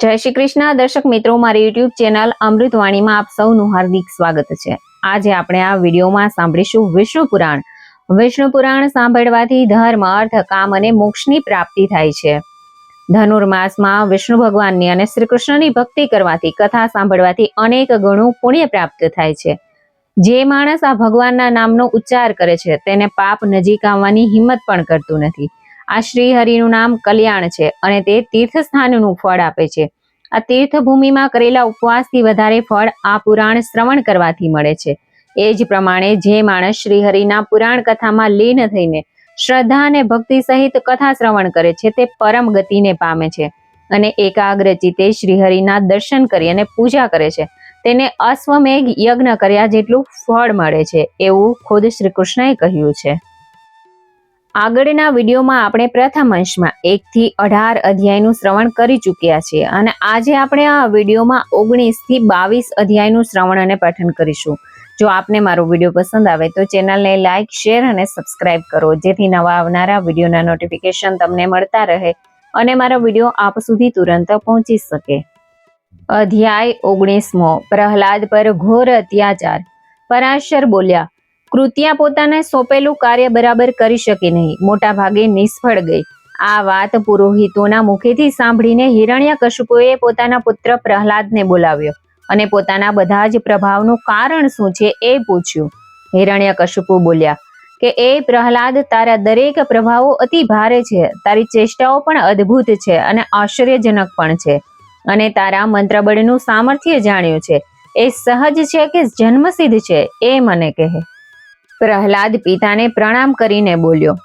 જય શ્રી કૃષ્ણ. દર્શક મિત્રો, મારી યુટ્યુબ ચેનલ અમૃતવાણીમાં આપ સૌનું હાર્દિક સ્વાગત છે. આજે આપણે આ વિડીયોમાં સાંભળીશું વિષ્ણુ પુરાણ. વિષ્ણુ પુરાણ સાંભળવાથી ધર્મ, અર્થ, કામ અને મોક્ષની પ્રાપ્તિ થાય છે. ધનુર્માસમાં વિષ્ણુ ભગવાનની અને શ્રી કૃષ્ણની ભક્તિ કરવાથી, કથા સાંભળવાથી અનેક ગણું પુણ્ય પ્રાપ્ત થાય છે. જે માણસ આ ભગવાનના નામનો ઉચ્ચાર કરે છે, તેને પાપ નજીક આવવાની હિંમત પણ કરતું નથી. આ શ્રી હરિનું નામ કલ્યાણ છે અને તે તીર્થ સ્થાનનું ફળ આપે છે. આ તીર્થભૂમિમાં કરેલા ઉપવાસથી વધારે ફળ આ પુરાણ શ્રવણ કરવાથી મળે છે. એ જ પ્રમાણે જે માણસ શ્રીહરિના પુરાણ કથામાં લીન થઈને શ્રદ્ધા અને ભક્તિ સહિત કથા શ્રવણ કરે છે તે પરમ ગતિને પામે છે અને એકાગ્ર ચિત્તે શ્રીહરિના દર્શન કરી અને પૂજા કરે છે. તેને અશ્વમેઘ યજ્ઞ કર્યા જેટલું ફળ મળે છે એવું ખુદ શ્રી કૃષ્ણએ કહ્યું છે. આગળના વિડીયોમાં આપણે પ્રથમ અંશમાં એક થી અઢાર અધ્યાયનું શ્રવણ કરી ચૂક્યા છીએ અને આજે આપણે આ વિડીયોમાં ઓગણીસથી બાવીસ અધ્યાયનું શ્રવણ અને પઠન કરીશું. જો આપને મારો વીડિયો પસંદ આવે તો ચેનલને લાઇક શેર અને સબસ્ક્રાઇબ કરો. જેથી નવા આવનારા વિડીયોના નોટિફિકેશન તમને મળતા રહે અને મારો વીડિયો આપ સુધી તુરંત પહોંચી શકે. અધ્યાય ઓગણીસમો. પ્રહલાદ પર ઘોર અત્યાચાર. પરાશર બોલ્યા કૃત્યા પોતાને સોંપેલું કાર્ય બરાબર કરી શકી નહીં. મોટા ભાગે નિષ્ફળ ગઈ. આ વાત પુરોહિતોના મુખેથી સાંભળીને હિરણ્યકશિપુએ પોતાના પુત્ર પ્રહલાદને બોલાવ્યો અને પોતાના બધા જ પ્રભાવનું કારણ શું છે એ પૂછ્યું. હિરણ્યકશિપુ બોલ્યા, કે એ પ્રહલાદ તારા દરેક પ્રભાવો અતિ ભારે છે. તારી ચેષ્ટાઓ પણ અદ્ભુત છે અને આશ્ચર્યજનક પણ છે. અને તારા મંત્રબળનું સામર્થ્ય જાણ્યું છે. એ સહજ છે કે જન્મસિદ્ધ છે, એ મને કહે. પ્રહલાદ પિતાને પ્રણામ કરીને બોલ્યો,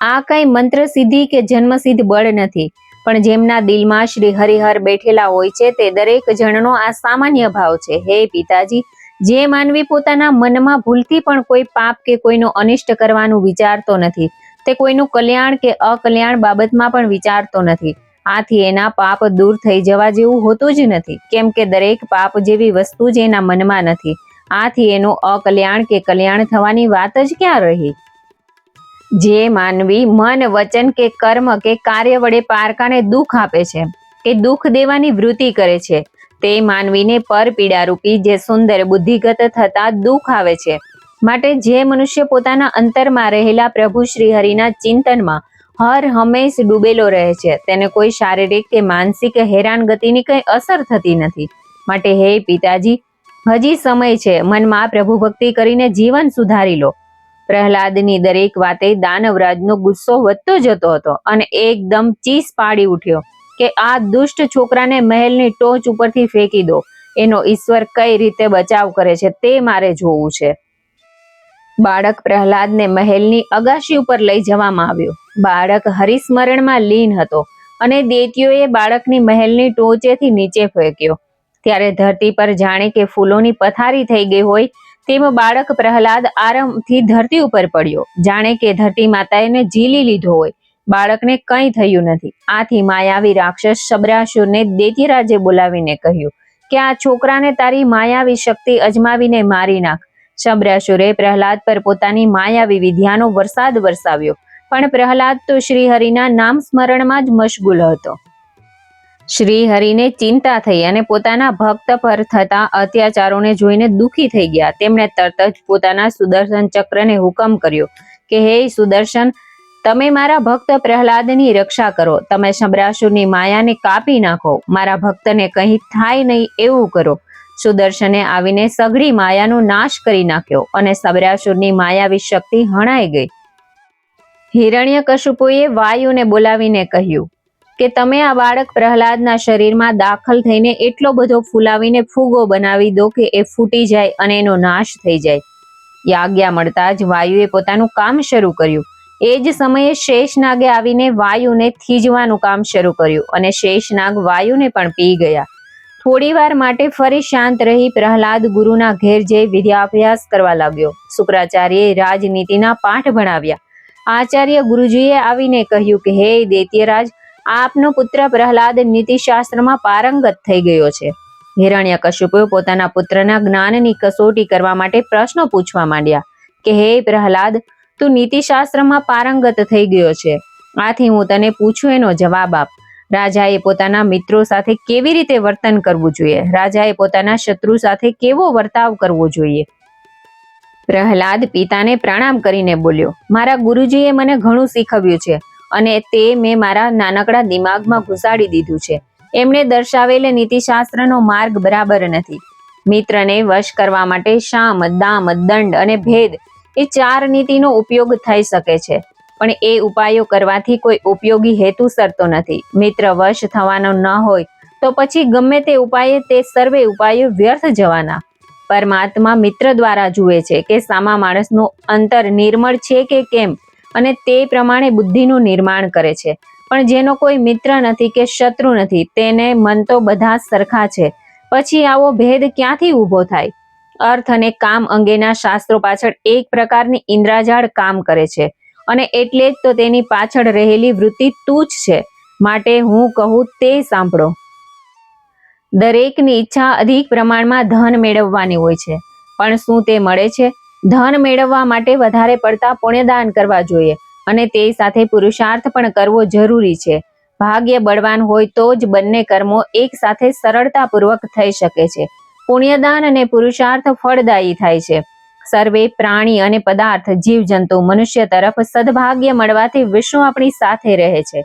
આ કઈ મંત્ર સિદ્ધિ કે જન્મસિદ્ધ બળ નથી, પણ જેમના દિલમાં શ્રી હરિહર બેઠેલા હોય છે તે દરેક જણનો આ સામાન્ય ભાવ છે. હે પિતાજી, જે માનવી પોતાના મનમાં ભૂલથી પણ કોઈ પાપ કે કોઈનો અનિષ્ટ કરવાનું વિચારતો નથી, તે કોઈનું કલ્યાણ કે અકલ્યાણ બાબતમાં પણ વિચારતો નથી. આથી એના પાપ દૂર થઈ જવા જેવું હોતું જ નથી, કેમ કે દરેક પાપ જેવી વસ્તુ જ એના મનમાં નથી. આથી એનું અકલ્યાણ કે કલ્યાણ થવાની વાત જ ક્યાં રહી? જે માનવી મન, વચન કે કર્મ કે કાર્ય વડે પારકાને દુઃખ આપે છે, કે દુઃખ દેવાની વૃત્તિ કરે છે, તે માનવીને પર પીડારૂપી જે સુંદર બુદ્ધિગત થતા દુઃખ આવે છે. માટે જે મનુષ્ય પોતાના અંતરમાં રહેલા પ્રભુ શ્રી હરિના ચિંતનમાં હર હંમેશ ડૂબેલો રહે છે, તેને કોઈ શારીરિક કે માનસિક હેરાનગતિની કંઈ અસર થતી નથી. માટે હે પિતાજી હજી સમય છે. મનમાં પ્રભુ ભક્તિ કરીને જીવન સુધારી લો. પ્રહલાદની દરેક વાતે દાનવરાજનો ગુસ્સો વધતો જતો હતો અને એકદમ ચીસ પાડી ઉઠ્યો કે આ દુષ્ટ છોકરાને મહેલની ટોચ ઉપરથી ફેંકી દો. એનો ઈશ્વર કઈ રીતે બચાવ કરે છે તે મારે જોવું છે. બાળક પ્રહલાદને મહેલની અગાશી ઉપર લઈ જવામાં આવ્યો. બાળક હરિસ્મરણમાં લીન હતો અને દેતીઓએ બાળકની મહેલની ટોચેથી નીચે ફેંક્યો. ત્યારે ધરતી પર જાણે કે ફૂલોની પથારી થઈ ગઈ હોય તેમ બાળક પ્રહલાદ આરામથી ધરતી ઉપર પડ્યો. જાણે કે ધરતી માતાએ એને ઝીલી લીધો હોય. બાળકને કંઈ થયું નથી. આથી માયાવી રાક્ષસ શબરાસુરને દેતીરાજે બોલાવીને કહ્યું કે આ છોકરાને તારી માયાવી શક્તિ અજમાવીને મારી નાખ. શબરાસુરે પ્રહલાદ પર પોતાની માયાવી વિદ્યાનો વરસાદ વરસાવ્યો. પણ પ્રહલાદ તો શ્રી હરિના નામ સ્મરણમાં જ મશગુલ હતો. શ્રી હરિને ચિંતા થઈ અને પોતાના ભક્ત પર થતા અત્યાચારોને જોઈને દુઃખી થઈ ગયા. તેમણે તરત જ પોતાના સુદર્શન ચક્રને હુકમ કર્યો કે, હે સુદર્શન, તમે મારા ભક્ત પ્રહલાદની રક્ષા કરો. તમે શબરાસુરની માયાને કાપી નાખો. મારા ભક્તને કંઈ થાય નહીં એવું કરો. સુદર્શને આવીને સઘળી માયાનો નાશ કરી નાખ્યો અને શબરાસુરની માયાવી શક્તિ હણાઈ ગઈ. હિરણ્ય કશુપોએ વાયુને બોલાવીને કહ્યું કે તમે આ બાળક પ્રહલાદના શરીરમાં દાખલ થઈને એટલો બધો ફૂલાવીને ફૂગો બનાવી દો કે એ ફૂટી જાય અને એનો નાશ થઈ જાય. યાજ્ઞા મળતા જ વાયુએ પોતાનું કામ શરૂ કર્યું. એ જ સમયે શેષનાગે આવીને વાયુને થીજવાનું કામ શરૂ કર્યું અને શેષનાગ વાયુને પણ પી ગયા. થોડી વાર માટે ફરી શાંત રહી પ્રહલાદ ગુરુના ઘેર જઈ વિદ્યાભ્યાસ કરવા લાગ્યો. શુક્રાચાર્યએ રાજનીતિના પાઠ ભણાવ્યા. આચાર્ય ગુરુજીએ આવીને કહ્યું કે, હે દૈત્યરાજ આપનો પુત્ર પ્રહલાદ નીતિશાસ્ત્રમાં પારંગત થઈ ગયો છે. હિરણ્ય કશ્યપે પોતાના પુત્રના જ્ઞાનની કસોટી કરવા માટે પ્રશ્નો પૂછવા માંડ્યા કે, હે પ્રહલાદ, તું નીતિશાસ્ત્રમાં પારંગત થઈ ગયો છે. આથી હું તને પૂછું એનો જવાબ આપ. રાજાએ પોતાના મિત્રો સાથે કેવી રીતે વર્તન કરવું જોઈએ? રાજાએ પોતાના શત્રુ સાથે કેવો વર્તાવ કરવો જોઈએ? પ્રહલાદ પિતાને પ્રણામ કરીને બોલ્યો, મારા ગુરુજીએ મને ઘણું શીખવ્યું છે. અને તે મેં મારા નાનકડા દિમાગમાં ઘુસાડી દીધું છે. એમણે દર્શાવેલ નીતિશાસ્ત્રનો માર્ગ બરાબર નથી. મિત્રને વશ કરવા માટે શામ, દામ, દંડ અને ભેદ એ ચાર નીતિનો ઉપયોગ થઈ શકે છે. પણ એ ઉપાયો કરવાથી કોઈ ઉપયોગી હેતુ સરતો નથી. મિત્ર વશ થવાનો ન હોય તો પછી ગમે તે ઉપાયે તે સર્વે ઉપાયો વ્યર્થ જવાના. પરમાત્મા મિત્ર દ્વારા જુએ છે કે સામા માણસનું અંતર નિર્મળ છે કે કેમ? અને તે પ્રમાણે બુદ્ધિનું નિર્માણ કરે છે. પણ જેનો કોઈ મિત્ર નથી કે શત્રુ નથી, તેને મન તો બધા સરખા છે. પછી આવો ભેદ ક્યાંથી ઊભો થાય? અર્થ અને કામ અંગેના શાસ્ત્રો પાછળ એક પ્રકારની ઇન્દ્રાજાળ કામ કરે છે. અને એટલે જ તો તેની પાછળ રહેલી વૃત્તિ તુચ્છ છે. માટે હું કહું તે સાંભળો. દરેકની ઈચ્છા અધિક પ્રમાણમાં ધન મેળવવાની હોય છે. પણ શું તે મળે છે? ધન મેળવવા માટે વધારે પડતા પુણ્યદાન કરવા જોઈએ અને તે સાથે પુરુષાર્થ પણ કરવો જરૂરી છે. ભાગ્ય બળવાન હોય તો જ બંને કર્મો એક સાથે સરળતાપૂર્વક થઈ શકે છે. પુણ્યદાન અને પુરુષાર્થ ફળદાયી થાય છે. સર્વે પ્રાણી અને પદાર્થ, જીવજંતુ, મનુષ્ય તરફ સદભાગ્ય મળવાથી વિષ્ણુ આપણી સાથે રહે છે.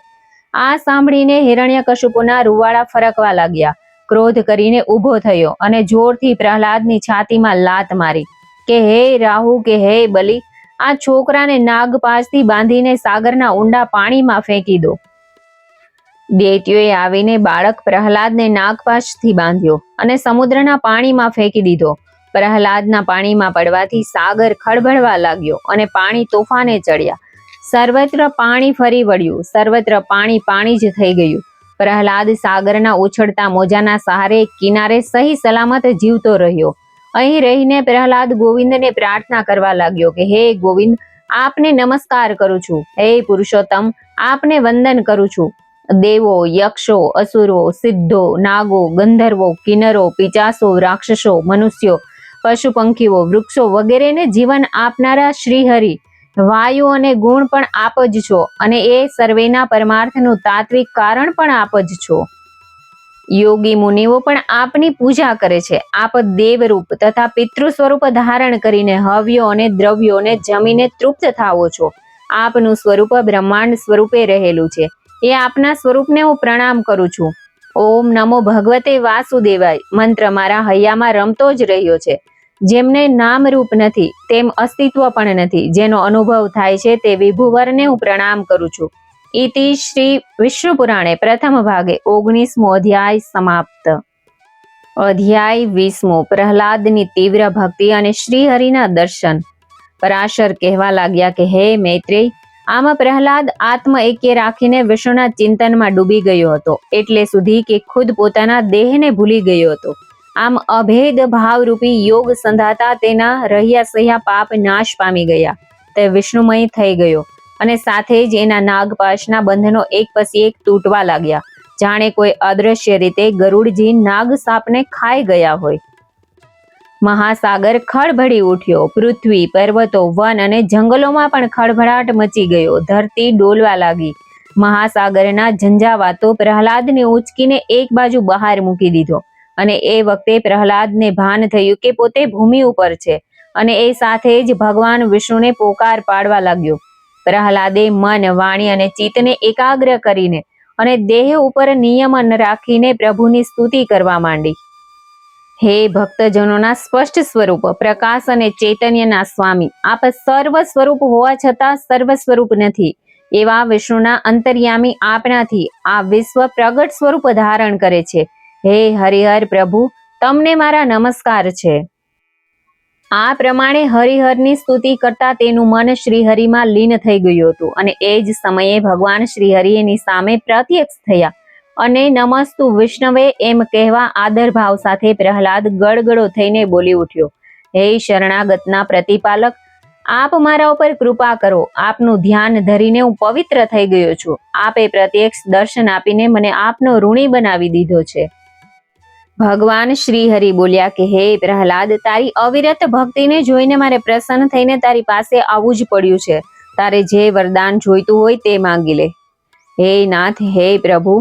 આ સાંભળીને હિરણ્યકશુપુના રૂવાળા ફરકવા લાગ્યા. ક્રોધ કરીને ઊભો થયો અને જોરથી પ્રહલાદની છાતીમાં લાત મારી. કે હે રાહુ કે હે બલિ, આ છોકરાને નાગપાશથી બાંધીને સાગરના ઊંડા પાણીમાં ફેંકી દો. દેત્યોએ આવીને બાળક પ્રહલાદને નાગપાશથી બાંધ્યો અને સમુદ્રના પાણીમાં ફેંકી દીધો. પ્રહલાદના પાણીમાં પડવાથી સાગર ખળભળવા લાગ્યો અને પાણી તોફાને ચડ્યા. સર્વત્ર પાણી ફરી વળ્યું, સર્વત્ર પાણી પાણી જ થઈ ગયું. પ્રહલાદ સાગરના ઉછળતા મોજાના સહારે કિનારે સહી સલામત જીવતો રહ્યો. અહીં રહીને પ્રહલાદ ગોવિંદને પ્રાર્થના કરવા લાગ્યો કે, હે ગોવિંદ, આપને નમસ્કાર કરું છું. હે પુરુષોત્તમ, આપને વંદન કરું છું. દેવો, યક્ષો, અસુરો, સિદ્ધો, નાગો, ગંધર્વો કિન્નરો પિચાસો, રાક્ષસો, મનુષ્યો પશુ પંખીઓ વૃક્ષો વગેરેને જીવન આપનારા શ્રીહરિ, વાયુ અને ગુણ પણ આપ જ છો અને એ સર્વેના પરમાર્થનું તાત્વિક કારણ પણ આપ જ છો. યોગી મુનિઓ પણ આપની પૂજા કરે છે. આપ દેવરૂપ તથા પિતૃ સ્વરૂપ ધારણ કરીને હવ્યો અને દ્રવ્યોને જમીને તૃપ્ત થાવો છો. આપનું સ્વરૂપ બ્રહ્માંડ સ્વરૂપે રહેલું છે. એ આપના સ્વરૂપને હું પ્રણામ કરું છું. ઓમ નમો ભગવતે વાસુદેવાય, મંત્ર મારા હૈયામાં રમતો જ રહ્યો છે. જેમને નામરૂપ નથી, તેમ અસ્તિત્વ પણ નથી. જેનો અનુભવ થાય છે તે વિભુવરને હું પ્રણામ કરું છું. ઇતિ શ્રી વિષ્ણુ પુરાણે પ્રથમ ભાગે ઓગણીસમો અધ્યાય સમાપ્ત. અધ્યાય વીસમો, પ્રહલાદની તીવ્ર ભક્તિ અને શ્રીહરિના દર્શન. પરાશર કહેવા લાગ્યા કે, હે મૈત્રેય આમાં પ્રહલાદ આત્મ એક્ય રાખીને વિષ્ણુના ચિંતનમાં ડૂબી ગયો હતો, એટલે સુધી કે ખુદ પોતાના દેહને ભૂલી ગયો હતો. આમ અભેદ ભાવરૂપી યોગ સંધાતા તેના રહ્યા સહ્યા પાપ નાશ પામી ગયા. તે વિષ્ણુમય થઈ ગયો. અને સાથે જ એના નાગપાશના બંધનો એક પછી એક તૂટવા લાગ્યા. જાણે કોઈ અદ્રશ્ય રીતે ગરુડજી નાગ સાપને ખાઈ ગયા હોય. મહાસાગર ખળભળી ઉઠ્યો. પૃથ્વી, પર્વતો, વન અને જંગલોમાં પણ ખળભળાટ મચી ગયો. ધરતી ડોલવા લાગી. મહાસાગરના ઝંઝાવાતો પ્રહલાદને ઉચકીને એક બાજુ બહાર મૂકી દીધો. અને એ વખતે પ્રહલાદને ભાન થયું કે પોતે ભૂમિ ઉપર છે. અને એ સાથે જ ભગવાન વિષ્ણુને પોકાર પાડવા લાગ્યો. પ્રહલાદે મન, વાણી અને ચિત્તને એકાગ્ર કરીને અને દેહ ઉપર નિયમન રાખીને પ્રભુની સ્તુતિ કરવા માંડી. હે ભક્તજનોના સ્પષ્ટ સ્વરૂપ, પ્રકાશ અને ચૈતન્યના સ્વામી, આપ સર્વ સ્વરૂપ હોવા છતાં સર્વ સ્વરૂપ નથી. એવા વિષ્ણુના અંતર્યામી આપનાથી આ વિશ્વ પ્રગટ સ્વરૂપ ધારણ કરે છે. હે હરિહર પ્રભુ, તમને મારા નમસ્કાર છે. આ પ્રમાણે હરિહરની સ્તુતિ કરતા તેનું મન શ્રીહરિમાં લીન થઈ ગયું હતું અને એ જ સમયે ભગવાન શ્રીહરિ એની સામે પ્રત્યક્ષ થયા. અને નમસ્તુ વિષ્ણવે એમ કહેવા આદર ભાવ સાથે પ્રહલાદ ગડગડો થઈને બોલી ઉઠ્યો. હે શરણાગતના પ્રતિપાલક, આપ મારા ઉપર કૃપા કરો. આપનું ધ્યાન ધરીને હું પવિત્ર થઈ ગયો છું. આપે પ્રત્યક્ષ દર્શન આપીને મને આપનો ઋણી બનાવી દીધો છે. ભગવાન શ્રી હરિ બોલ્યા કે, હે પ્રહલાદ, તારી અવિરત ભક્તિને જોઈને મારે પ્રસન્ન થઈને તારી પાસે આવવું જ પડ્યું છે. તારે જે વરદાન જોઈતું હોય તે માંગી લે. હે નાથ, હે પ્રભુ,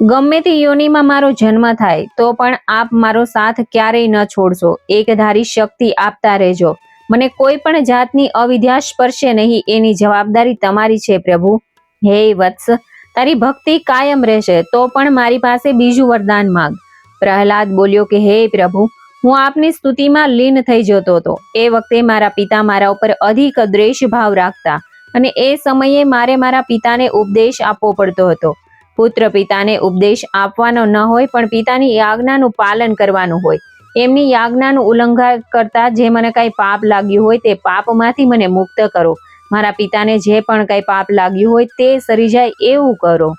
ગમે તે યોનિમાં મારો જન્મ થાય, તો પણ આપ મારો સાથ ક્યારેય ન છોડશો. એકધારી શક્તિ આપતા રહેજો. મને કોઈ પણ જાતની અવિદ્યા સ્પર્શે નહીં. એની જવાબદારી તમારી છે, પ્રભુ. હે વત્સ, તારી ભક્તિ કાયમ રહેશે, તો પણ મારી પાસે બીજું વરદાન માંગ. પ્રહલાદ બોલ્યો કે, હે પ્રભુ, હું આપની સ્તુતિમાં લીન થઈ જતો હતો. એ વખતે મારા પિતા મારા ઉપર અધિક દ્વેષ ભાવ રાખતા અને એ સમયે મારે મારા પિતાને ઉપદેશ આપવો પડતો હતો. પુત્ર પિતાને ઉપદેશ આપવાનો ન હોય, પણ પિતાની યાજ્ઞાનું પાલન કરવાનું હોય. એમની યાજ્ઞાનું ઉલ્લંઘન કરતા જે મને કઈ પાપ લાગ્યું હોય, તે પાપમાંથી મને મુક્ત કરો. મારા પિતાને જે પણ કઈ પાપ લાગ્યું હોય, તે સરી જાય એવું કરો.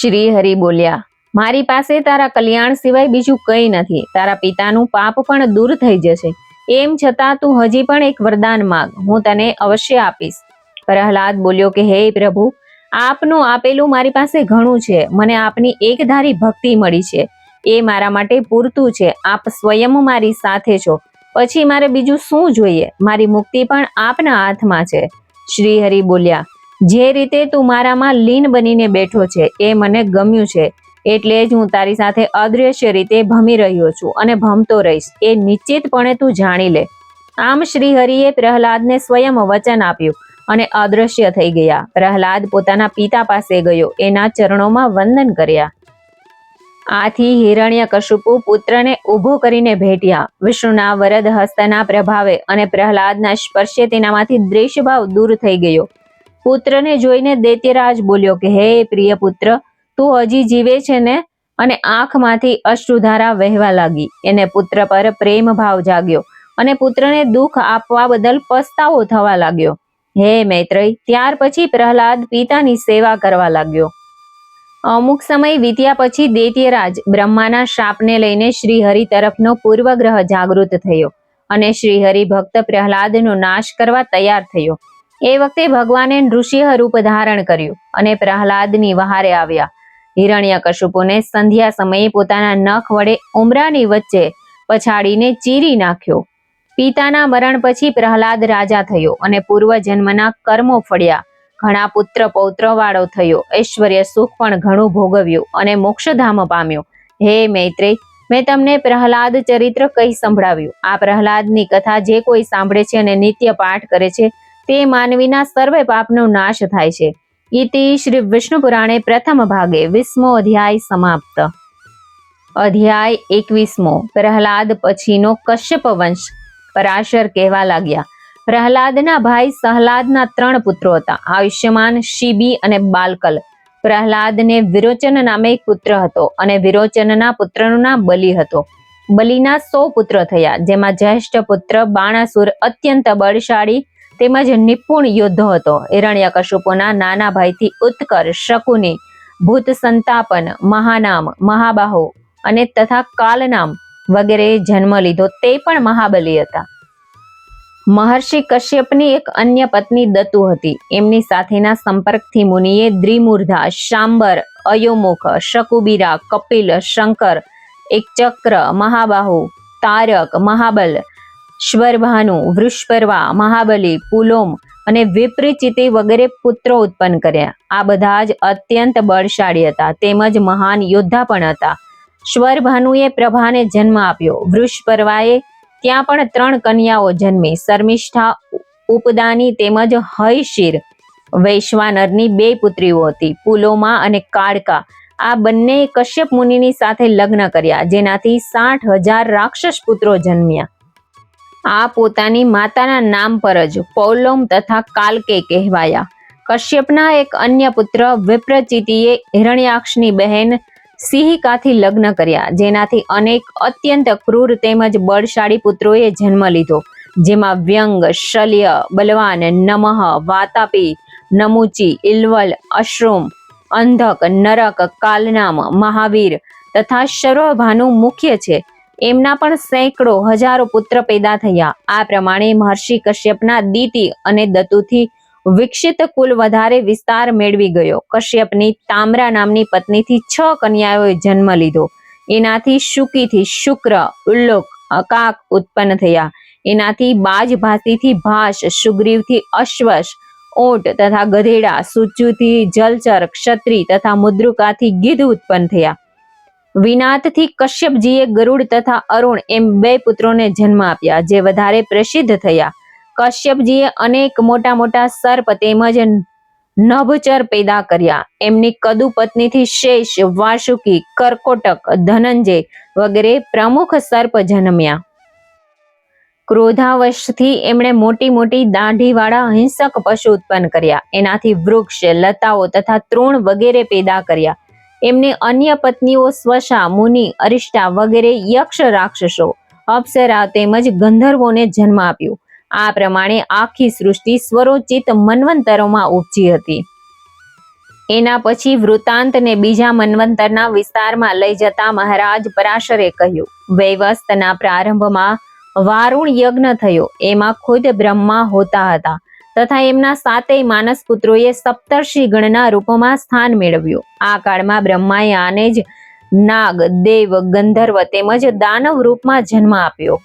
શ્રી હરિ બોલ્યા મારી પાસે તારા કલ્યાણ સિવાય બીજું કંઈ નથી. તારા પિતાનું પાપ પણ દૂર થઈ જશે. એમ છતાં તું હજી પણ એક વરદાન માગ. હું તને અવશ્ય આપીશ. પ્રહલાદ બોલ્યો કે, હે પ્રભુ, આપનું આપેલું મારી પાસે ઘણું છે. મને આપની એકધારી ભક્તિ મળી છે. એ મારા માટે પૂરતું છે. આપ સ્વયં મારી સાથે છો. પછી મારે બીજું શું જોઈએ? મારી મુક્તિ પણ આપના હાથમાં છે. શ્રી હરિ બોલ્યા, જે રીતે તું મારામાં લીન બનીને બેઠો છે, એ મને ગમ્યું છે. એટલે જ હું તારી સાથે અદ્રશ્ય રીતે ભમી રહ્યો છું અને ભમતો રહીશ. એ નિશ્ચિતપણે તું જાણી લે. આમ શ્રી હરિએ પ્રહલાદને સ્વયં વચન આપ્યું અને અદ્રશ્ય થઈ ગયા. પ્રહલાદ પોતાના પિતા પાસે ગયો. એના ચરણોમાં વંદન કર્યા. આથી હિરણ્ય કશુપુ પુત્રને ઊભો કરીને ભેટ્યા. વિષ્ણુના વરદ હસ્તના પ્રભાવે અને પ્રહલાદના સ્પર્શે તેનામાંથી દ્વેષભાવ દૂર થઈ ગયો. પુત્રને જોઈને દૈત્યરાજ બોલ્યો કે, હે પ્રિય પુત્ર તું હજી જીવે છે ને? અને આંખમાંથી અશ્રુધારા વહેવા લાગી. એને પુત્ર પર પ્રેમ ભાવ જાગ્યો અને પુત્રને દુઃખ આપવા બદલ પસ્તાવો થવા લાગ્યો. હે મૈત્રેય, ત્યાર પછી પ્રહલાદ પિતાની સેવા કરવા લાગ્યો. અમુક સમય વીત્યા પછી દૈત્યરાજ બ્રહ્માના શાપને લઈને શ્રીહરિ તરફનો પૂર્વગ્રહ જાગૃત થયો અને શ્રીહરિ ભક્ત પ્રહલાદનો નાશ કરવા તૈયાર થયો. એ વખતે ભગવાને નૃસિંહ રૂપ ધારણ કર્યું અને પ્રહલાદની વહારે આવ્યા. હિરણ્યકશુપુને સંધ્યા સમયે પોતાના નખ વડે ઉમરાની વચ્ચે પછાડીને ચીરી નાખ્યો. પિતાના મરણ પછી પ્રહલાદ રાજા થયો અને પૂર્વજન્મના કર્મો ફળ્યા. ઘણા પુત્ર પૌત્ર વાળો થયો. ઐશ્વર્ય સુખ પણ ઘણું ભોગવ્યું અને મોક્ષધામ પામ્યો. હે મૈત્રે, મેં તમને પ્રહલાદ ચરિત્ર કહી સંભળાવ્યું. આ પ્રહલાદની કથા જે કોઈ સાંભળે છે અને નિત્ય પાઠ કરે છે, તે માનવીના સર્વે પાપનો નાશ થાય છે. ઇતિ શ્રી વિષ્ણુ પુરાણે પ્રથમ ભાગે વીસમો અધ્યાય એકવીસમો પ્રહલાદ પછીનો કશ્યપ વંશ પરાશર કહેવા લાગ્યા પ્રહલાદના ભાઈ સહલાદના ત્રણ પુત્રો હતા આયુષ્યમાન શિબી અને બાલકલ પ્રહલાદને વિરોચન નામે એક પુત્ર હતો અને વિરોચનના પુત્રનું નામ બલિ હતો બલિના સો પુત્ર થયા જેમાં જ્યેષ્ઠ પુત્ર બાણાસુર અત્યંત બળશાળી તેમજ નિપુણ યોદ્ધો હતો. હિરણ્યકશુપોના નાના ભાઈથી ઉત્કર શકુની ભૂત સંતાપન, મહાનામ, મહાબાહુ અને તથા કાલનામ વગેરે જન્મ લીધો. તે પણ મહાબલી હતા. મહર્ષિ કશ્યપની એક અન્ય પત્ની દતુ હતી. એમની સાથેના સંપર્કથી મુનિએ દ્રિમૂર્ધા, શાંબર, અયોમુખ, શકુબીરા, કપિલ, શંકર એક ચક્ર મહાબાહુ, તારક, મહાબલ શ્વરભાનુ, વૃષપર્વા, મહાબલી, પુલોમ અને વિપરીચિતિ વગેરે પુત્રો ઉત્પન્ન કર્યા. આ બધા જ અત્યંત બળશાળી હતા. તેમજ મહાન યોદ્ધા પણ હતા. શ્વરભાનુએ પ્રભાને જન્મ આપ્યો. વૃષપર્વાએ ત્યાં પણ ત્રણ કન્યાઓ જન્મી. શર્મિષ્ઠા, ઉપદાની તેમજ હયશીર વૈશ્વાનરની બે પુત્રીઓ હતી. પુલોમા અને કાળકા આ બંને કશ્યપ મુનિની સાથે લગ્ન કર્યા. જેનાથી સાઠ હજાર રાક્ષસ પુત્રો જન્મ્યા. આ પોતાની માતાના નામ પર જ પૌલોમ તથા કાલકે કહેવાયા. કશ્યપના એક અન્ય પુત્ર વિપ્રચિતિએ હિરણ્યાક્ષની બહેન સિંહિકાથી લગ્ન કર્યા, જેનાથી અનેક અત્યંત ક્રૂર તેમજ બળશાળી પુત્રોએ જન્મ લીધો, જેમાં વ્યંગ, શલ્ય, બલવાન, નમઃ, વાતાપી, નમુચી ઇલવલ અશ્રુમ, અંધક, નરક, કાલનામ, મહાવીર તથા સર્વભાનુ મુખ્ય છે. એમના પણ સેંકડો હજારો પુત્ર પેદા થયા. આ પ્રમાણે મહર્ષિ કશ્યપના દીતિ અને દતુથી વિકસિત કુલ વધારે વિસ્તાર મેળવી ગયો. કશ્યપની તામ્રા નામની પત્નીથી છ કન્યાઓએ જન્મ લીધો. એનાથી શુકીથી શુક્ર, ઉલ્લોક, અકાક ઉત્પન્ન થયા. એનાથી બાજ ભાતીથી ભાષ સુગ્રીવથી અશ્વશ ઓટ તથા ગધેડા સુચુથી જલચર ક્ષત્રિ તથા મુદ્રુકાથી ગીધ ઉત્પન્ન થયા. વિનાથથી કશ્યપજીએ ગરુડ તથા અરુણ એમ બે પુત્રોને જન્મ આપ્યા, જે વધારે પ્રસિદ્ધ થયા. કશ્યપજીએ અનેક મોટા મોટા સર્પ તેમજ નભચર પેદા કર્યા. એમની કદુ પત્નીથી શેષ વાસુકી કરકોટક, ધનંજય વગેરે પ્રમુખ સર્પ જન્મ્યા. ક્રોધાવશથી એમણે મોટી મોટી દાંઢીવાળા હિંસક પશુ ઉત્પન્ન કર્યા. એનાથી વૃક્ષ, લતાઓ તથા તૃણ વગેરે પેદા કર્યા. એમની અન્ય પત્નીઓ સ્વશા, મુનિ, અરિષ્ટા વગેરે યક્ષ રાક્ષસો, અપ્સરા તેમજ ગંધર્વોને જન્મ આપ્યો. આ પ્રમાણે આખી સૃષ્ટિ સ્વરોચિત મન્વંતરોમાં ઉપજી હતી. એના પછી વૃતાંતને બીજા મન્વંતરના વિસ્તારમાં લઈ જતા મહારાજ પરાશરે કહ્યું, વૈવસ્તના પ્રારંભમાં વારુણ યજ્ઞ થયો. એમાં ખુદ બ્રહ્મા હોતા હતા. તથા એમના સાતેય માનસ પુત્રોએ સપ્તર્ષિ ગણના રૂપમાં સ્થાન મેળવ્યું. આ કાળમાં બ્રહ્માએ આને જ નાગ, દેવ, ગંધર્વ તેમજ દાનવ રૂપમાં જન્મ આપ્યો.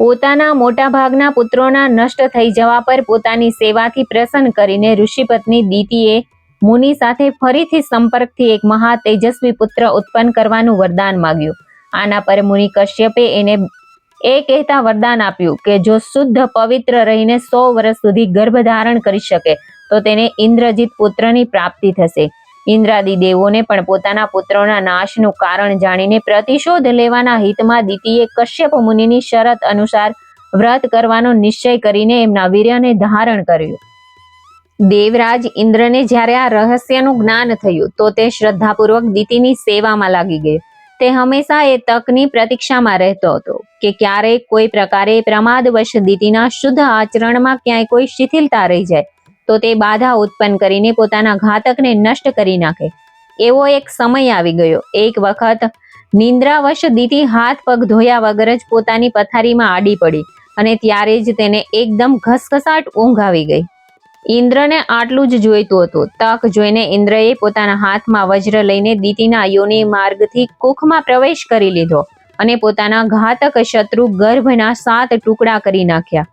પોતાના મોટા ભાગના પુત્રોના નષ્ટ થઈ જવા પર પોતાની સેવાથી પ્રસન્ન કરીને ઋષિપત્ની દીતીએ મુનિ સાથે ફરીથી સંપર્કથી એક મહા તેજસ્વી પુત્ર ઉત્પન્ન કરવાનું વરદાન માંગ્યું. આના પર મુનિ કશ્યપે એને એ કહેતા વરદાન આપ્યું કે જો શુદ્ધ પવિત્ર રહીને સો વર્ષ સુધી ગર્ભ ધારણ કરી શકે, તો તેને ઇન્દ્રજીત પુત્રની પ્રાપ્તિ થશે. ઇન્દ્રાદી દેવોને પણ પોતાના પુત્રોના નાશનું કારણ જાણીને પ્રતિશોધ લેવાના હિતમાં દીતીએ કશ્યપ મુનિની શરત અનુસાર વ્રત કરવાનો નિશ્ચય કરીને એમના વીર્યને ધારણ કર્યું. દેવરાજ ઇન્દ્રને જ્યારે આ રહસ્યનું જ્ઞાન થયું, તો તે શ્રદ્ધાપૂર્વક દીતીની સેવામાં લાગી ગયો તે હંમેશા એ તકની પ્રતીક્ષામાં રહેતો હતો કે ક્યારેક કોઈ પ્રકારે પ્રમાદવશ દીતીના શુદ્ધ આચરણમાં ક્યાંય કોઈ શિથિલતા રહી જાય, તો તે બાધા ઉત્પન્ન કરીને પોતાના ઘાતકને નષ્ટ કરી નાખે. એવો એક સમય આવી ગયો. એક વખત નિંદ્રાવશ દીતી હાથ પગ ધોયા વગર જ પોતાની પથારીમાં આડી પડી અને ત્યારે જ તેને એકદમ ઘસઘસાટ ઊંઘ આવી ગઈ. ઇન્દ્રને આટલું જ જોઈતું હતું. તક જોઈને ઇન્દ્રએ પોતાના હાથમાં વજ્ર લઈને દીતીના યોની માર્ગથી કુખમાં પ્રવેશ કરી લીધો અને પોતાના ઘાતક શત્રુ ગર્ભના સાત ટુકડા કરી નાખ્યા.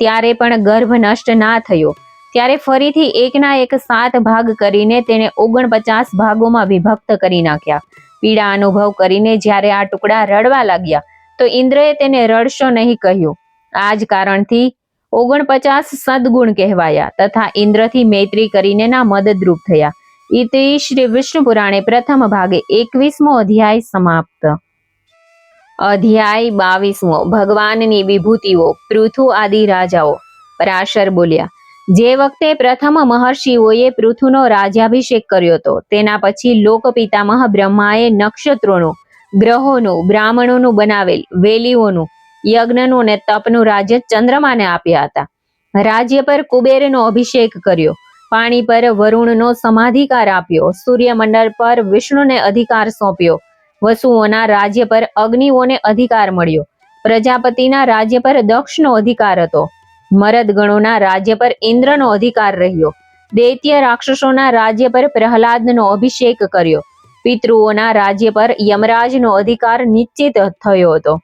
ત્યારે પણ ગર્ભ નષ્ટ ના થયો. ત્યારે ફરીથી એકના એક સાત ભાગ કરીને તેને ઓગણપચાસ ભાગોમાં વિભક્ત કરી નાખ્યા. પીડા અનુભવ કરીને જ્યારે આ ટુકડા રડવા લાગ્યા, તો ઇન્દ્રએ તેને રડશો નહીં કહ્યું. આ જ કારણથી ઓગણપચાસ સદગુણ કહેવાયા તથા ઇન્દ્રથી મૈત્રી કરીને ના મદદરૂપ થયા. ઇતિ શ્રી વિષ્ણુ પુરાણે પ્રથમ ભાગે એકવીસમો અધ્યાય સમાપ્ત. અધ્યાય બાવીસમો, ભગવાનની વિભૂતિઓ, પૃથુ આદિ રાજાઓ. પરાશર બોલ્યા, જે વખતે પ્રથમ મહર્ષિઓએ પૃથુનો રાજ્યાભિષેક કર્યો હતો, તેના પછી લોકપિતામહ બ્રહ્માએ નક્ષત્રોનું, ગ્રહોનું, બ્રાહ્મણોનું બનાવેલ, વેલીઓનું યજ્ઞનું અને તપનું રાજ્ય ચંદ્રમાને આપ્યા હતા. રાજ્ય પર કુબેરનો અભિષેક કર્યો. પાણી પર વરુણનો સમાધિકાર આપ્યો. સૂર્યમંડળ પર વિષ્ણુને અધિકાર સોંપ્યો. વસુઓના રાજ્ય પર અગ્નિઓને અધિકાર મળ્યો. પ્રજાપતિના રાજ્ય પર દક્ષનો અધિકાર હતો. મરદગણોના રાજ્ય પર ઇન્દ્રનો અધિકાર રહ્યો. દૈત્ય રાક્ષસોના રાજ્ય પર પ્રહલાદનો અભિષેક કર્યો. પિતૃઓના રાજ્ય પર યમરાજનો અધિકાર નિશ્ચિત થયો હતો.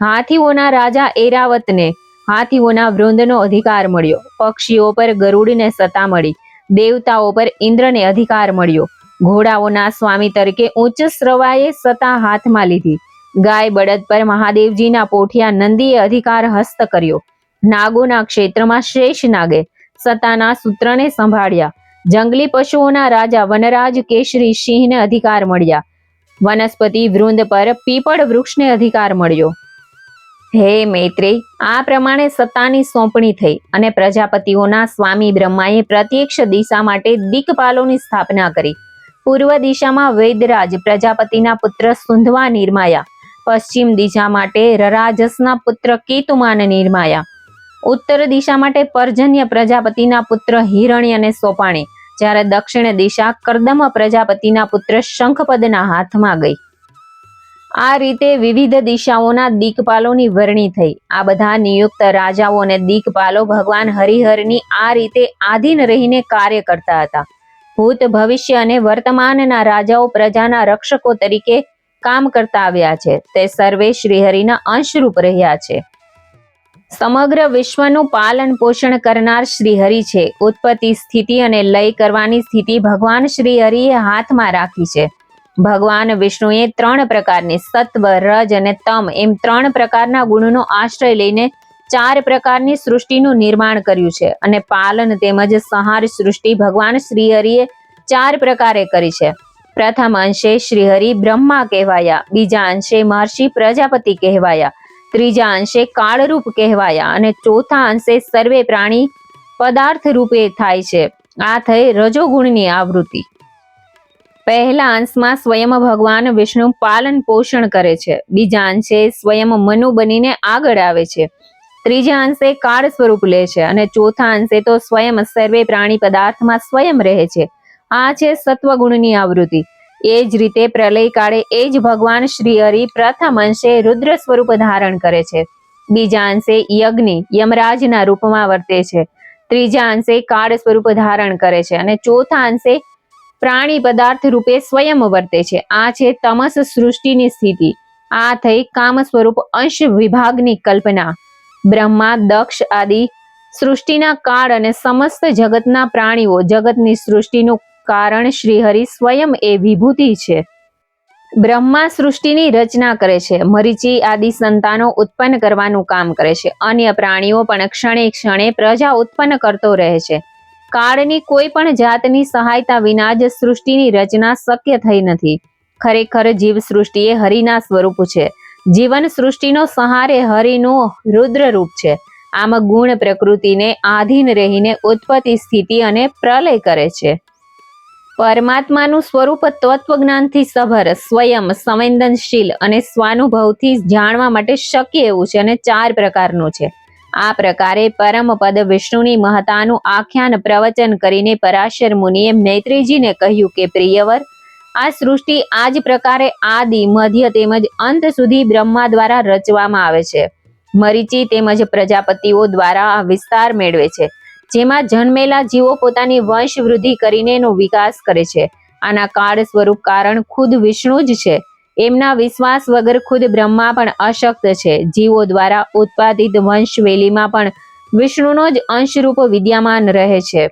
હાથીઓના રાજા એરાવતને હાથીઓના વૃંદનો અધિકાર મળ્યો. પક્ષીઓ પર ગરુડને સત્તા મળી. દેવતાઓ પર ઇન્દ્રને અધિકાર મળ્યો. ઘોડાઓના સ્વામી તરીકે ઉચ્ચ શ્રવાએ સત્તા હાથમાં લીધી. ગાય બળદ પર મહાદેવજીના પોઠિયા નંદીએ અધિકાર હસ્ત કર્યો. નાગોના ક્ષેત્રમાં શેષ નાગે. સત્તાના સૂત્રને સંભાળ્યા. જંગલી પશુઓના રાજા વનરાજ કેશરી સિંહને અધિકાર મળ્યા. વનસ્પતિ વૃંદ પર પીપળ વૃક્ષને અધિકાર મળ્યો. હે મૈત્રી, આ પ્રમાણે સત્તાની સોંપણી થઈ અને પ્રજાપતિઓના સ્વામી બ્રહ્માએ પ્રત્યક્ષ દિશા માટે દિકપાલોની સ્થાપના કરી. પૂર્વ દિશામાં વૈદરાજ પ્રજાપતિના પુત્ર સુંધવા નિર્માયા. પશ્ચિમ દિશા માટે રરાજસના પુત્ર કેતુમાન નિર્માયા. ઉત્તર દિશા માટે પર્જન્ય પ્રજાપતિના પુત્ર હિરણ્ય અને સોપાણી, જ્યારે દક્ષિણ દિશા કર્દમ પ્રજાપતિના પુત્ર શંખપદના હાથમાં ગઈ. આ રીતે વિવિધ દિશાઓના દીકપાલોની વરણી થઈ. આ બધા નિયુક્ત રાજાઓ અને દીકપાલો ભગવાન હરિહરની આ રીતે આધીન રહીને કાર્ય કરતા હતા. ભૂત ભવિષ્ય અને વર્તમાનના રાજાઓ પ્રજાના રક્ષકો તરીકે કામ કરતા આવ્યા છે. તે સર્વે શ્રીહરિના અંશરૂપ રહ્યા છે. સમગ્ર વિશ્વનું પાલન પોષણ કરનાર શ્રીહરિ છે. ઉત્પત્તિ સ્થિતિ અને લય કરવાની સ્થિતિ ભગવાન શ્રીહરિએ હાથમાં રાખી છે. ભગવાન, વિષ્ણુએ ત્રણ પ્રકારની સત્વ, રજ અને તમ એમ ત્રણ પ્રકારના ગુણનો આશ્રય લઈને ચાર પ્રકારની સૃષ્ટિનું નિર્માણ કર્યું છે અને પાલન તેમજ સંહાર સૃષ્ટિ ભગવાન શ્રીહરિએ ચાર પ્રકારે કરી છે. પ્રથમ અંશે શ્રીહરિ બ્રહ્મા કહેવાયા, બીજા અંશે મહર્ષિ પ્રજાપતિ કહેવાયા, ત્રીજા અંશે કાળરૂપ કહેવાયા અને ચોથા અંશે સર્વે પ્રાણી પદાર્થ રૂપે થાય છે. આ થઈ રજોગુણની આવૃત્તિ. પહેલા અંશમાં સ્વયં ભગવાન વિષ્ણુ પાલન પોષણ કરે છે. બીજા અંશે સ્વયં મનુ બનીને આગળ આવે છે. ત્રીજા અંશે કાળ સ્વરૂપ લે છે અને ચોથા અંશે તો સ્વયં સર્વે પ્રાણી પદાર્થમાં સ્વયં રહે છે. આ છે સત્વગુણની આવૃત્તિ. એ જ રીતે પ્રલય કાળે એ જ ભગવાન શ્રી હરિ પ્રથમ અંશે રુદ્ર સ્વરૂપ ધારણ કરે છે. બીજા અંશે યજ્ઞ યમરાજના રૂપમાં વર્તે છે. ત્રીજા અંશે કાળ સ્વરૂપ ધારણ કરે છે અને ચોથા અંશે પ્રાણી પદાર્થ રૂપે સ્વયં વર્તે છે. આ છે તમસ સૃષ્ટિની સ્થિતિ. આ થઈ કામ સ્વરૂપ અંશ વિભાગની કલ્પના. બ્રહ્મા, દક્ષ આદિ સૃષ્ટિના કાળ અને સમસ્ત જગતના પ્રાણીઓ જગતની સૃષ્ટિનું કારણ શ્રીહરિ સ્વયં એ વિભૂતિ છે. બ્રહ્મા સૃષ્ટિની રચના કરે છે. મરીચી આદિ સંતાનો ઉત્પન્ન કરવાનું કામ કરે છે. અન્ય પ્રાણીઓ પણ ક્ષણે ક્ષણે પ્રજા ઉત્પન્ન કરતો રહે છે. કાળની કોઈ પણ જાતની સહાયતા વિના જ સૃષ્ટિની રચના શક્ય થઈ નથી. ખરેખર જીવ સૃષ્ટિ એ હરિના સ્વરૂપ છે. જીવન સૃષ્ટિનો સહારે હરિનું રુદ્ર રૂપ છે. આમ ગુણ પ્રકૃતિને આધીન રહીને ઉત્પત્તિ સ્થિતિ અને પ્રલય કરે છે. પરમાત્માનું સ્વરૂપ તત્વજ્ઞાનથી સભર, સ્વયં સંવેદનશીલ અને સ્વાનુભવથી જાણવા માટે શક્ય એવું છે અને ચાર પ્રકારનું છે. આ પ્રકારે પરમપદ વિષ્ણુની મહતાનું આખ્યાન પ્રવચન કરીને પરાશર મુનિએ મૈત્રીજીને કહ્યું કે, પ્રિયવર, આ સૃષ્ટિ આ જ પ્રકારે આદિ, મધ્ય તેમજ અંત સુધી બ્રહ્મા દ્વારા રચવામાં આવે છે. મરીચી તેમજ પ્રજાપતિઓ દ્વારા આ વિસ્તાર મેળવે છે, જેમાં જન્મેલા જીવો પોતાની વંશ વૃદ્ધિ કરીને એનો વિકાસ કરે છે. આના કાળ સ્વરૂપ કારણ ખુદ વિષ્ણુ જ છે. એમના વિશ્વાસ વગર ખુદ બ્રહ્મા પણ અશક્ત છે. જીવો દ્વારા ઉત્પાદિત વંશવેલીમાં પણ વિષ્ણુનો જ અંશરૂપ વિદ્યમાન રહે છે.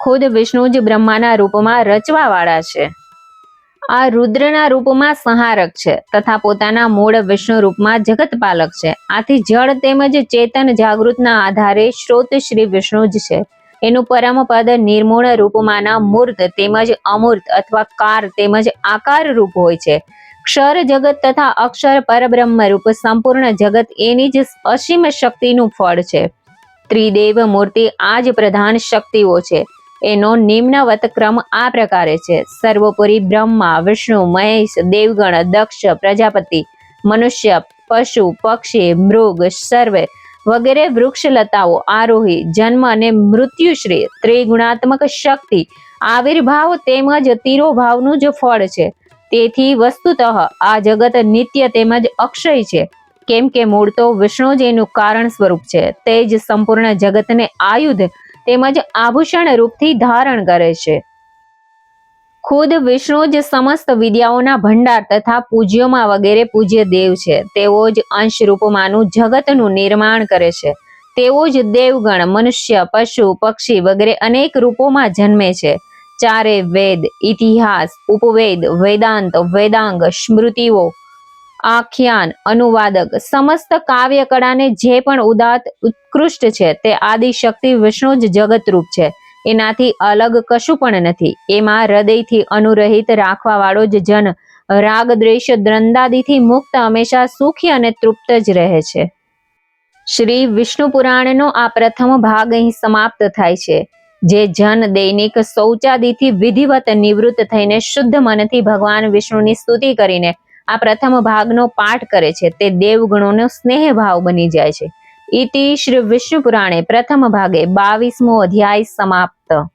ખુદ વિષ્ણુ જ બ્રહ્માના રૂપમાં રચવાવાળા છે. આ રુદ્રના રૂપમાં સંહારક છે તથા પોતાના મૂળ વિષ્ણુ રૂપમાં જગતપાલક છે. આથી જળ તેમજ ચેતન જાગૃતના આધારે શ્રોત શ્રી વિષ્ણુ જ છે. એનું પરમ પદ નિર્મૂળ રૂપમાંના મૂર્ત તેમજ અમૂર્ત અથવા કાર તેમજ આકાર રૂપ હોય છે. ક્ષર જગત તથા અક્ષર પરબ્રહ્મ રૂપ સંપૂર્ણ જગત એની જ અસીમ શક્તિનું ફળ છે. ત્રિદેવ મૂર્તિ આ જ પ્રધાન શક્તિઓ છે. એનો નિમ્નવત ક્રમ આ પ્રકારે છે. સર્વોપરી બ્રહ્મા, વિષ્ણુ, મહેશ, દેવગણ, દક્ષ, પ્રજાપતિ, મનુષ્ય, પશુ, પક્ષી, મૃગ, સર્વે વગેરે વૃક્ષલતાઓ આરોહી, જન્મ અને મૃત્યુશ્રી ત્રિગુણાત્મક શક્તિ, આવિર્ભાવ તેમજ તિરોભાવનું જ ફળ છે. તેથી વસ્તુતઃ આ જગત નિત્ય તેમજ અક્ષય છે. કેમ કે મૂળ તો વિષ્ણુ જ એનું કારણ સ્વરૂપ છે. તે જ સંપૂર્ણ જગતને આયુધ તેમજ આભૂષણ રૂપથી ધારણ કરે છે. ખુદ વિષ્ણુ જ સમસ્ત વિદ્યાઓના ભંડાર તથા પૂજ્યોમાં વગેરે પૂજ્ય દેવ છે. તેઓ જ અંશ રૂપમાંનું જગતનું નિર્માણ કરે છે. તેઓ જ દેવગણ, મનુષ્ય, પશુ, પક્ષી વગેરે અનેક રૂપોમાં જન્મે છે. ચારે વેદ, ઇતિહાસ, ઉપવેદ, વેદાંત, વેદાંગ, સ્મૃતિઓ, આખ્યાન, અનુવાદક, સમસ્ત કાવ્ય કળાને જે પણ ઉદાત ઉત્કૃષ્ટ છે તે આદિશક્તિ વિષ્ણુ જ જગતરૂપ છે. એનાથી અલગ કશું પણ નથી. એમાં હૃદયથી અનુરહિત રાખવા વાળો જ જન રાગ દ્વેષ દ્રંદાદિથી મુક્ત હંમેશા સુખી અને તૃપ્ત જ રહે છે. શ્રી વિષ્ણુ પુરાણનો આ પ્રથમ ભાગ અહીં સમાપ્ત થાય છે. જે જન દૈનિક શૌચાદિથી વિધિવત નિવૃત્ત થઈને શુદ્ધ મનથી ભગવાન વિષ્ણુની સ્તુતિ કરીને આ પ્રથમ ભાગનો પાઠ કરે છે, તે દેવગણોનો સ્નેહ ભાવ બની જાય છે. ઇતિ શ્રી વિષ્ણુ પુરાણે પ્રથમ ભાગે બાવીસમો અધ્યાય સમાપ્ત.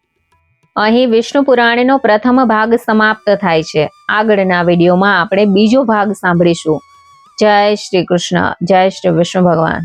અહીં વિષ્ણુ પુરાણનો પ્રથમ ભાગ સમાપ્ત થાય છે. આગળના વિડીયોમાં આપણે બીજો ભાગ સાંભળીશું. જય શ્રી કૃષ્ણ. જય શ્રી વિષ્ણુ ભગવાન.